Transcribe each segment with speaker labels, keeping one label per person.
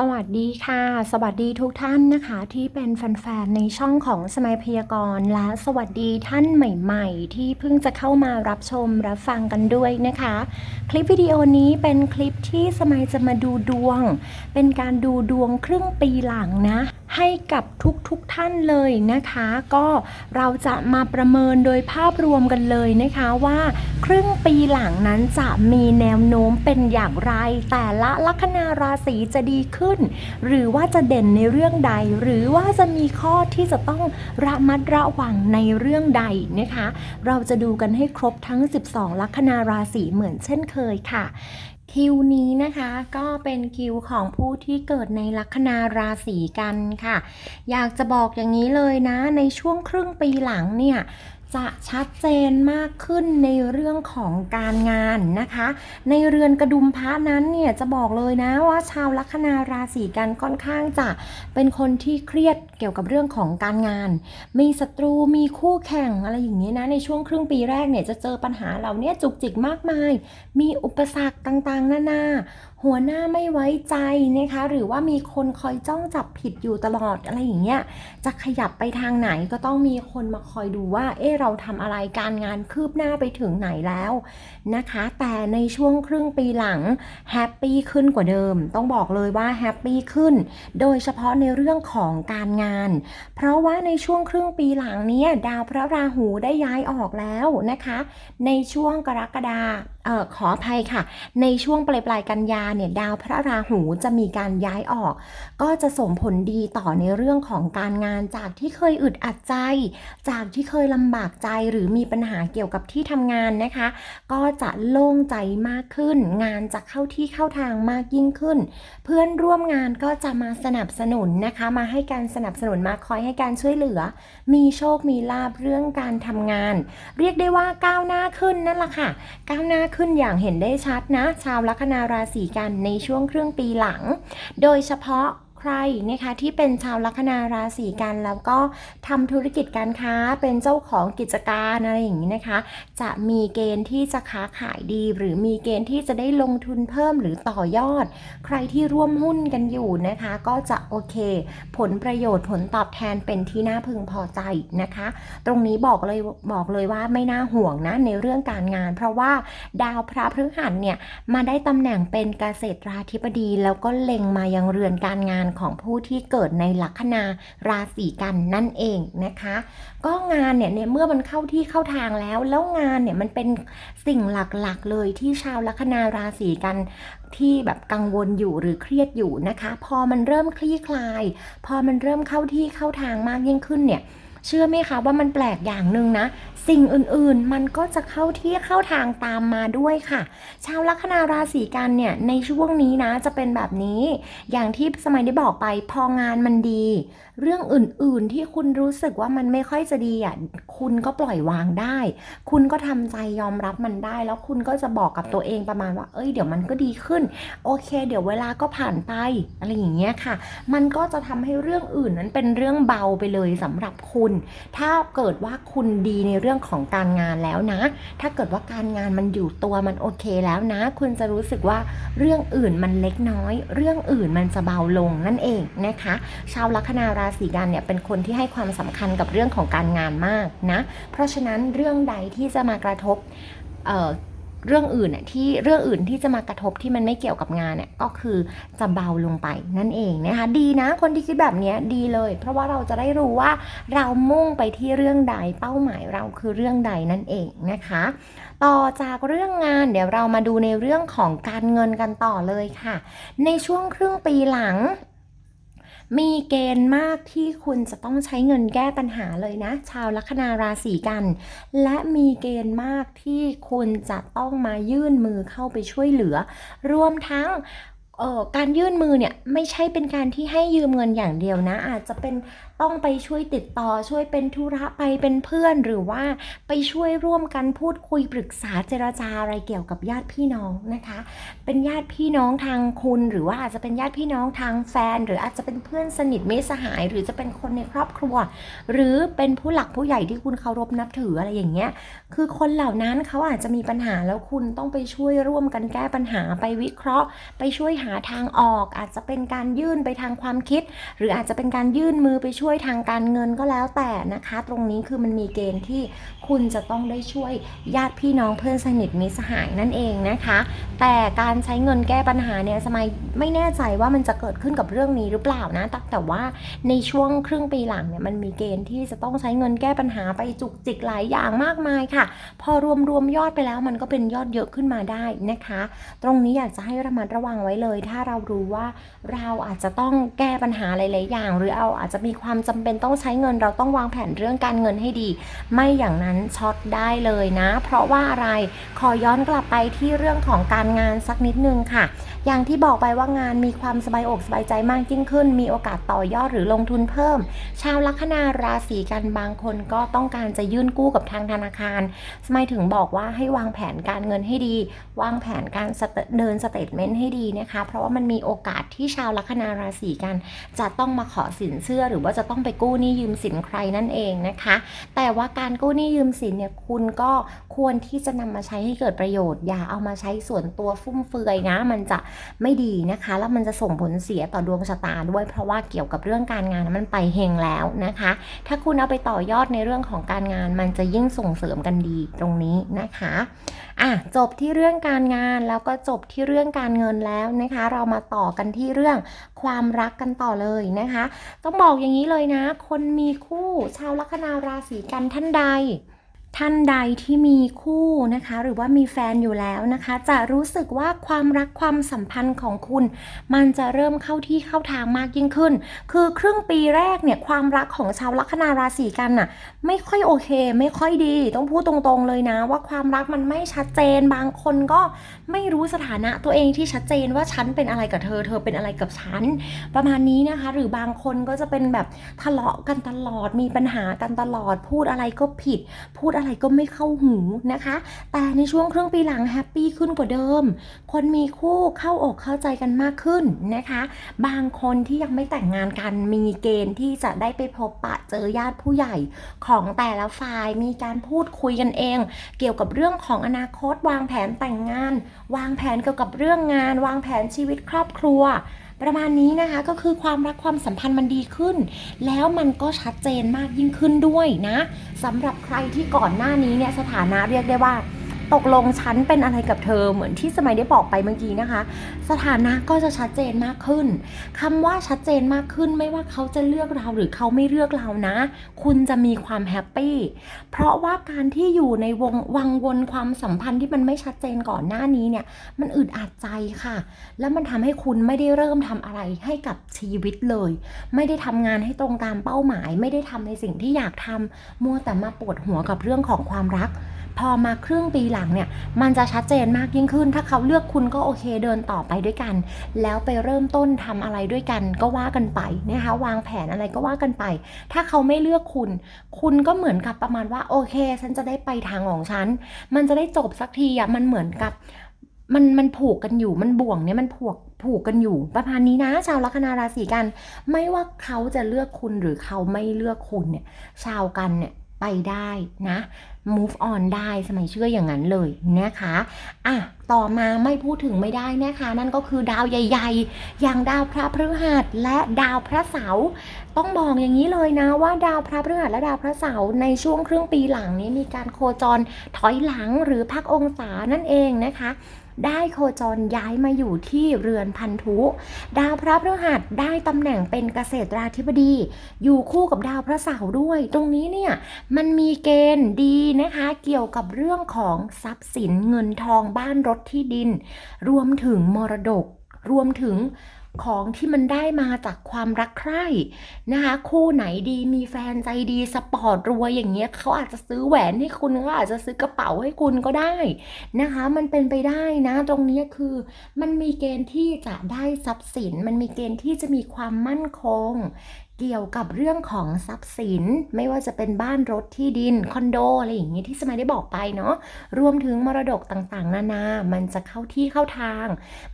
Speaker 1: สวัสดีค่ะ สวัสดีทุกท่านนะคะที่เป็นแฟนๆในช่องของสมัยพยากรณ์และสวัสดีท่านใหม่ๆ ที่เพิ่งจะเข้ามารับชมรับฟังกันด้วยนะคะ คลิปวิดีโอนี้เป็นคลิปที่สมัยจะมาดูดวง เป็นการดูดวงครึ่งปีหลังนะให้กับทุกๆทท่านเลยนะคะ ก็เราจะมาประเมินโดยภาพรวมกันเลยนะคะว่าครึ่งปีหลังนั้นจะมีแนวโน้มเป็นอย่างไร แต่ละลัคนาราศีจะดีขึ้น หรือว่าจะเด่นในเรื่องใด หรือว่าจะมีข้อที่จะต้องระมัดระวังในเรื่องใดนะคะ เราจะดูกันให้ครบทั้ง 12 ลัคนาราศีเหมือนเช่นเคยค่ะ คิวนี้นะคะก็เป็นคิวของผู้ที่เกิดในลัคนาราศีกันค่ะ อยากจะบอกอย่างนี้เลยนะ ในช่วงครึ่งปีหลังเนี่ย จะชัดเจนมากขึ้นในเรื่องของการงานนะคะ ในเรือนกระดุมพระนั้นเนี่ยจะบอกเลยนะว่าชาวลัคนาราศีกันค่อนข้างจะเป็นคนที่เครียดเกี่ยวกับเรื่องของการงาน มีศัตรูมีคู่แข่งอะไรอย่างนี้นะในช่วงครึ่งปีแรกเนี่ยจะเจอปัญหาเหล่านี้จุกจิกมากมาย มีอุปสรรคต่างๆ นานาหัวหน้าไม่ไว้ใจนะคะ หรือว่ามีคนคอยจ้องจับผิดอยู่ตลอดอะไรอย่างเงี้ยจะขยับไปทางไหนก็ต้องมีคนมาคอยดูว่า เอ๊ะเราทำอะไรการงานคืบหน้าไปถึงไหนแล้วนะคะ แต่ในช่วงครึ่งปีหลังแฮปปี้ขึ้นกว่าเดิม ต้องบอกเลยว่าแฮปปี้ขึ้น โดยเฉพาะในเรื่องของการงาน เพราะว่าในช่วงครึ่งปีหลังนี้ดาวพระราหูได้ย้ายออกแล้วนะคะ ในช่วงกรกฎา ออขออภัยค่ะ ในช่วงปลายปลายกันยาเนี่ยดาวพระราหูจะมีการย้ายออก ก็จะส่งผลดีต่อในเรื่องของการงานจากที่เคยอึดอัดใจ จากที่เคยลำบากใจหรือมีปัญหาเกี่ยวกับที่ทำงานนะคะ ก็จะโล่งใจมากขึ้น งานจะเข้าที่เข้าทางมากยิ่งขึ้น เพื่อนร่วมงานก็จะมาสนับสนุนนะคะ มาให้การสนับสนุนมาคอยให้การช่วยเหลือ มีโชคมีลาบเรื่องการทำงาน เรียกได้ว่าก้าวหน้าขึ้นนั่นแหละค่ะก้าวหน้าขึ้นอย่างเห็นได้ชัดนะ ชาวลัคนาราศีกันในช่วงครึ่งปีหลัง โดยเฉพาะ ใครนะคะที่เป็นชาวลัคนาราศีกันแล้วก็ทำธุรกิจการค้าเป็นเจ้าของกิจการอะไรอย่างนี้นะคะ จะมีเกณฑ์ที่จะค้าขายดี หรือมีเกณฑ์ที่จะได้ลงทุนเพิ่มหรือต่อยอด ใครที่ร่วมหุ้นกันอยู่นะคะ ก็จะโอเค ผลประโยชน์ผลตอบแทนเป็นที่น่าพึงพอใจนะคะ ตรงนี้บอกเลยบอกเลยว่าไม่น่าห่วงนะในเรื่องการงาน เพราะว่าดาวพระพฤหัสเนี่ยมาได้ตำแหน่งเป็นเกษตราธิบดี แล้วก็เล็งมายังเรือนการงานของผู้ที่เกิดในลัคนาราศีกันนั่นเองนะคะ ก็งานเนี่ยเนี่ยเมื่อมันเข้าที่เข้าทางแล้ว แล้วงานเนี่ยมันเป็นสิ่งหลักๆเลยที่ชาวลัคนาราศีกันที่แบบกังวลอยู่หรือเครียดอยู่นะคะ พอมันเริ่มคลี่คลาย พอมันเริ่มเข้าที่เข้าทางมากยิ่งขึ้นเนี่ย เชื่อไหมคะว่ามันแปลกอย่างหนึ่งนะ สิ่งอื่นๆมันก็จะเข้าที่เข้าทางตามมาด้วยค่ะ ชาวลัคนาราศีกันเนี่ยในช่วงนี้นะจะเป็นแบบนี้ อย่างที่สมัยได้บอกไปพองานมันดี เรื่องอื่นๆที่คุณรู้สึกว่ามันไม่ค่อยจะดีอะคุณก็ปล่อยวางได้ คุณก็ทำใจยอมรับมันได้ แล้วคุณก็จะบอกกับตัวเองประมาณว่า เอ้ยเดี๋ยวมันก็ดีขึ้น โอเค เดี๋ยวเวลาก็ผ่านไปอะไรอย่างเงี้ยค่ะ มันก็จะทำให้เรื่องอื่นนั้นเป็นเรื่องเบาไปเลยสำหรับคุณ ถ้าเกิดว่าคุณดีในเรื่องของการงานแล้วนะ ถ้าเกิดว่าการงานมันอยู่ตัวมันโอเคแล้วนะ คุณจะรู้สึกว่าเรื่องอื่นมันเล็กน้อย เรื่องอื่นมันจะเบาลงนั่นเองนะคะ ชาวลัคนาราราศีกันเนี่ยเป็นคนที่ให้ความสำคัญกับเรื่องของการงานมากนะ เพราะฉะนั้นเรื่องใดที่จะมากระทบเเรื่องอื่นน่ะที่เรื่องอื่นที่จะมากระทบที่มันไม่เกี่ยวกับงานเนี่ยก็คือจะเบาลงไปนั่นเองนะคะดีนะคนที่คิดแบบนี้ดีเลย เพราะว่าเราจะได้รู้ว่าเรามุ่งไปที่เรื่องใดเป้าหมายเราคือเรื่องใดนั่นเองนะคะ ต่อจากเรื่องงานเดี๋ยวเรามาดูในเรื่องของการเงินกันต่อเลยค่ะ ในช่วงครึ่งปีหลัง มีเกณฑ์มากที่คุณจะต้องใช้เงินแก้ปัญหาเลยนะ ชาวลัคนาราศีกัน และมีเกณฑ์มากที่คุณจะต้องมายื่นมือเข้าไปช่วยเหลือ รวมทั้งออการยื่นมือเนี่ยไม่ใช่เป็นการที่ให้ยืมเงินอย่างเดียวนะ อาจจะเป็นต้องไปช่วยติดต่อช่วยเป็นธุระไปเป็นเพื่อนหรือว่าไปช่วยร่วมกันพูดคุยปรึกษาเจรจาอะไรเกี่ยวกับญาติพี่น้องนะคะ เป็นญาติพี่น้องทางคุณหรือว่าอาจจะเป็นญาติพี่น้องทางแฟน หรืออาจจะเป็นเพื่อนสนิทมิตรสหาย หรือจะเป็นคนในครอบครัว หรือเป็นผู้หลักผู้ใหญ่ที่คุณเคารพนับถืออะไรอย่างเงี้ยคือคนเหล่านั้นเขาอาจจะมีปัญหาแล้วคุณต้องไปช่วยร่วมกันแก้ปัญหาไปวิเคราะห์ ไปช่วยหหาทางออก อาจจะเป็นการยื่นไปทางความคิด หรืออาจจะเป็นการยื่นมือไปช่วยวยทางการเงินก็แล้วแต่นะคะ ตรงนี้คือมันมีเกณฑ์ที่คุณจะต้องได้ช่วยญาติพี่น้องเพื่อนสนิทมิสหายนั่นเองนะคะ แต่การใช้เงินแก้ปัญหาเนี่ยสมัยไม่แน่ใจว่ามันจะเกิดขึ้นกับเรื่องนี้หรือเปล่านะแต่แต่ว่าในช่วงครึ่งปีหลังเนี่ยมันมีเกณฑ์ที่จะต้องใช้เงินแก้ปัญหาไปจุกจิกหลายอย่างมากมายค่ะ พอรวมรวมยอดไปแล้วมันก็เป็นยอดเยอะขึ้นมาได้นะคะ ตรงนี้อยากจะให้ระมัดระวังไว้เลย ถ้าเรารู้ว่าเราอาจจะต้องแก้ปัญหาหลาย ๆ อย่าง หรือเอาอาจจะมีความจำเป็นต้องใช้เงินเราต้องวางแผนเรื่องการเงินให้ดี ไม่อย่างนั้นช็อตได้เลยนะ เพราะว่าอะไรขอย้อนกลับไปที่เรื่องของการงานสักนิดนึงค่ะ อย่างที่บอกไปว่างานมีความสบายอกสบายใจมากยิ่งขึ้น มีโอกาสต่อยอดหรือลงทุนเพิ่ม ชาวลัคนาราศีกันบางคนก็ต้องการจะยื่นกู้กับทางธนาคารสมัยถึงบอกว่าให้วางแผนการเงินให้ดี วางแผนการสเตเดินสเตทเมนต์ให้ดีนะคะ เพราะว่ามันมีโอกาสที่ชาวลัคนาราศีกันจะต้องมาขอสินเชื่อหรือว่าจะต้องไปกู้หนี้ยืมสินใครนั่นเองนะคะ แต่ว่าการกู้หนี้ยืมสินเนี่ยคุณก็ควรที่จะนำมาใช้ให้เกิดประโยชน์ อย่าเอามาใช้ส่วนตัวฟุ่มเฟือยนะ มันจะไม่ดีนะคะ แล้วมันจะส่งผลเสียต่อดวงชะตาด้วย เพราะว่าเกี่ยวกับเรื่องการงานมันไปเฮงแล้วนะคะ ถ้าคุณเอาไปต่อยอดในเรื่องของการงาน มันจะยิ่งส่งเสริมกันดีตรงนี้นะคะอะจบที่เรื่องการงานแล้วก็จบที่เรื่องการเงินแล้วนะคะ เรามาต่อกันที่เรื่องความรักกันต่อเลยนะคะ ต้องบอกอย่างนี้เลยนะ คนมีคู่ชาวลัคนาราศีกันท่านใด ท่านใดที่มีคู่นะคะ หรือว่ามีแฟนอยู่แล้วนะคะ จะรู้สึกว่าความรักความสัมพันธ์ของคุณ มันจะเริ่มเข้าที่เข้าทางมากยิ่งขึ้น คือครึ่งปีแรกเนี่ยความรักของชาวลัคนาราศีกันน่ะไม่ค่อยโอเค ไม่ค่อยดี ต้องพูดตรงๆเลยนะ ว่าความรักมันไม่ชัดเจนบางคนก็ไม่รู้สถานะตัวเองที่ชัดเจนว่าฉันเป็นอะไรกับเธอ เธอเป็นอะไรกับฉัน ประมาณนี้นะคะ หรือบางคนก็จะเป็นแบบทะเลาะกันตลอดมีปัญหากันตลอด พูดอะไรก็ผิด พูดอะไรก็ไม่เข้าหูนะคะ แต่ในช่วงครึ่งปีหลังแฮปปี้ขึ้นกว่าเดิม คนมีคู่เข้าอกเข้าใจกันมากขึ้นนะคะ บางคนที่ยังไม่แต่งงานกันมีเกณฑ์ที่จะได้ไปพบปะเจอญาติผู้ใหญ่ของแต่ละฝ่ายมีการพูดคุยกันเอง เกี่ยวกับเรื่องของอนาคตวางแผนแต่งงาน วางแผนเกี่ยวกับเรื่องงาน วางแผนชีวิตครอบครัว ประมาณนี้นะคะก็คือความรักความสัมพันธ์มันดีขึ้น แล้วมันก็ชัดเจนมากยิ่งขึ้นด้วยนะสำหรับใครที่ก่อนหน้านี้เนี่ยสถานะเรียกได้ว่า ตกลงฉันเป็นอะไรกับเธอเหมือนที่สมัยได้บอกไปเมื่อกี้นะคะ สถานะก็จะชัดเจนมากขึ้นคำว่าชัดเจนมากขึ้นไม่ว่าเขาจะเลือกเราหรือเขาไม่เลือกเรานะ คุณจะมีความแฮปปี้เพราะว่าการที่อยู่ในวงวังวนความสัมพันธ์ที่มันไม่ชัดเจนก่อนหน้านี้เนี่ย มันอึดอัดใจค่ะ แล้วมันทำให้คุณไม่ได้เริ่มทำอะไรให้กับชีวิตเลย ไม่ได้ทำงานให้ตรงตามเป้าหมาย ไม่ได้ทำในสิ่งที่อยากทำมัวแต่มาปวดหัวกับเรื่องของความรัก พอมาครึ่งปีหลังเนี่ยมันจะชัดเจนมากยิ่งขึ้น ถ้าเขาเลือกคุณก็โอเคเดินต่อไปด้วยกัน แล้วไปเริ่มต้นทำอะไรด้วยกันก็ว่ากันไปนะคะวางแผนอะไรก็ว่ากันไป ถ้าเขาไม่เลือกคุณ คุณก็เหมือนกับประมาณว่าโอเค ฉันจะได้ไปทางของฉัน มันจะได้จบสักทีอะมันเหมือนกับมันมันผูกกันอยู่มันบ่วงเนี่ยมันผูกผูกกันอยู่ประมาณนี้นะ ชาวลัคนาราศีกัน ไม่ว่าเขาจะเลือกคุณหรือเขาไม่เลือกคุณเนี่ย ชาวกันเนี่ย ไปได้นะ move on ได้สมัยเชื่ออย่างนั้นเลยนะคะอะต่อมาไม่พูดถึงไม่ได้นะคะ นั่นก็คือดาวใหญ่ ๆ อย่างดาวพระพฤหัสและดาวพระเสาร์ต้องบอกอย่างนี้เลยนะว่าดาวพระพฤหัสและดาวพระเสาร์ในช่วงครึ่งปีหลังนี้มีการโคจรถอยหลังหรือพักองศานั่นเองนะคะ ได้โคจรย้ายมาอยู่ที่เรือนพันธุ ดาวพระพฤหัสได้ตำแหน่งเป็นเกษตราธิบดี อยู่คู่กับดาวพระเสาร์ด้วย ตรงนี้เนี่ยมันมีเกณฑ์ดีนะคะ เกี่ยวกับเรื่องของทรัพย์สินเงินทองบ้านรถที่ดิน รวมถึงมรดกรวมถึง ของที่มันได้มาจากความรักใคร่นะคะ คู่ไหนดีมีแฟนใจดีสปอร์ตรวยอย่างเงี้ยเขาอาจจะซื้อแหวนให้คุณเขาอาจจะซื้อกระเป๋าให้คุณก็ได้นะคะ มันเป็นไปได้นะ ตรงนี้คือ มันมีเกณฑ์ที่จะได้ทรัพย์สิน มันมีเกณฑ์ที่จะมีความมั่นคง เกี่ยวกับเรื่องของทรัพย์สิน ไม่ว่าจะเป็นบ้านรถที่ดินคอนโดอะไรอย่างเงี้ที่สมัยได้บอกไปเนาะรวมถึงมรดกต่างๆ นานา มันจะเข้าที่เข้าทาง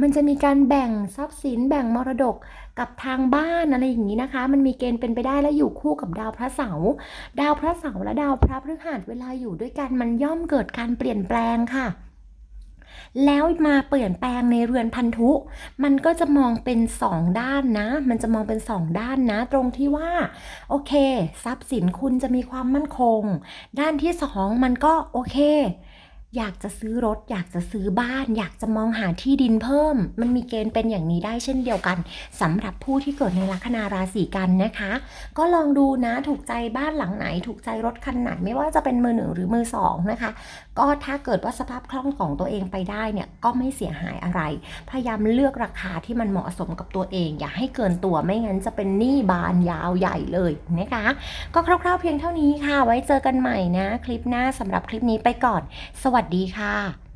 Speaker 1: มันจะมีการแบ่งทรัพย์สิน แบ่งมรดกกับทางบ้านอะไรอย่างนี้นะคะ มันมีเกณฑ์เป็นไปได้และอยู่คู่กับดาวพระเสาร์ดาวพระเสาร์และดาวพระพฤหัสเวลาอยู่ด้วยกันมันย่อมเกิดการเปลี่ยนแปลงค่ะ แล้วมาเปลี่ยนแปลงในเรือนพันธุ มันก็จะมองเป็นสองด้านนะ มันจะมองเป็นสองด้านนะ ตรงที่ว่า โอเค ทรัพย์สินคุณจะมีความมั่นคง ด้านที่สองมันก็โอเค อยากจะซื้อรถ อยากจะซื้อบ้าน อยากจะมองหาที่ดินเพิ่ม มันมีเกณฑ์เป็นอย่างนี้ได้เช่นเดียวกันสำหรับผู้ที่เกิดในลัคนาราศีกันนะคะ ก็ลองดูนะถูกใจบ้านหลังไหน ถูกใจรถคันไหนไม่ว่าจะเป็นมือหนึ่งหรือมือสองนะคะ ก็ถ้าเกิดว่าสภาพคล่องของตัวเองไปได้เนี่ยก็ไม่เสียหายอะไร พยายามเลือกราคาที่มันเหมาะสมกับตัวเอง อย่าให้เกินตัวไม่งั้นจะเป็นหนี้บานยาวใหญ่เลยนะคะ ก็คร่าวๆเพียงเท่านี้ค่ะ ไว้เจอกันใหม่นะ คลิปหน้าสำหรับคลิปนี้ไปก่อน สวัสดีค่ะ